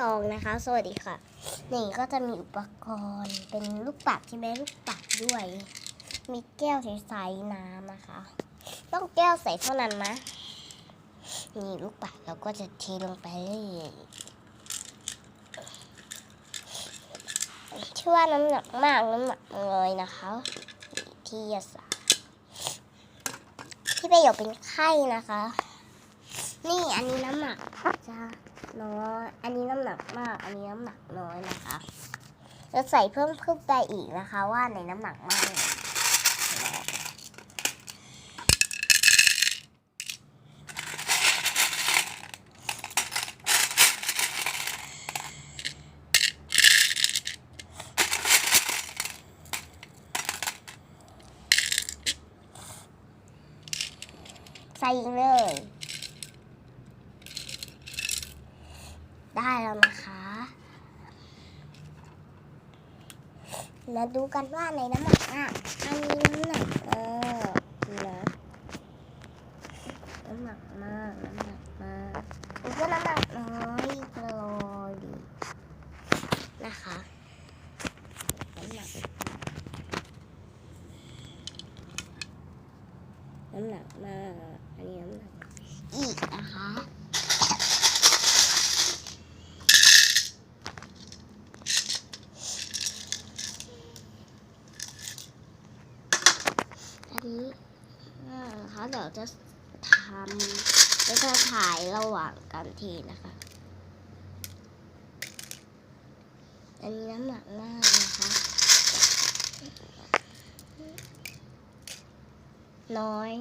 ซองนะคะ สวัสดีค่ะ นี่ก็จะมีอุปกรณ์เป็นลูกปัดใช่ไหมลูกปัดด้วย มีแก้วใสๆน้ำนะคะ ต้องแก้วใสเท่านั้นนะนี่ลูกปัดเราก็จะเทลงไปเลยชื่อว่าน้ำหนักมากน้ำหนักน้อยนะคะที่ยาศาสร์ที่ประโยชน์เป็นไข้นะคะ นี่อันนี้น้ำหนักจะน้อยอันนี้ หนักมาก อันนี้น้ำหนักน้อยนะคะจะใส่เพิ่มขึ้นไปอีกนะคะ ว่าในน้ำหนักมากใส่เลย ได้แล้วนะคะมาดูกันว่าในน้ำหนักอะอันนี้น้ำหนักเออนะน้ำหนักมากน้ำหนักมากอันนี้ก็น้ำหนักน้อยเลยนะคะน้ำหนักน้ำหนักมากอันนี้น้ำหนักอีกนะคะ อั นี้เขานะคะเดี๋ยวจะทำจะจะถ่ายระหว่างกันทีนะคะ อันนี้น้ำหนักมากนะคะ น้อย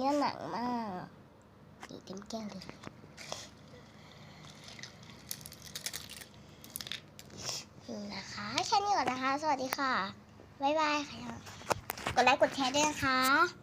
นี่หนักมากนี่เต็มแก้วเลยนี่นะคะแค่นี้ก่อนนะคะ สวัสดีค่ะ บ๊ายบายค่ะ กดไลค์กดแชร์ด้วยนะคะ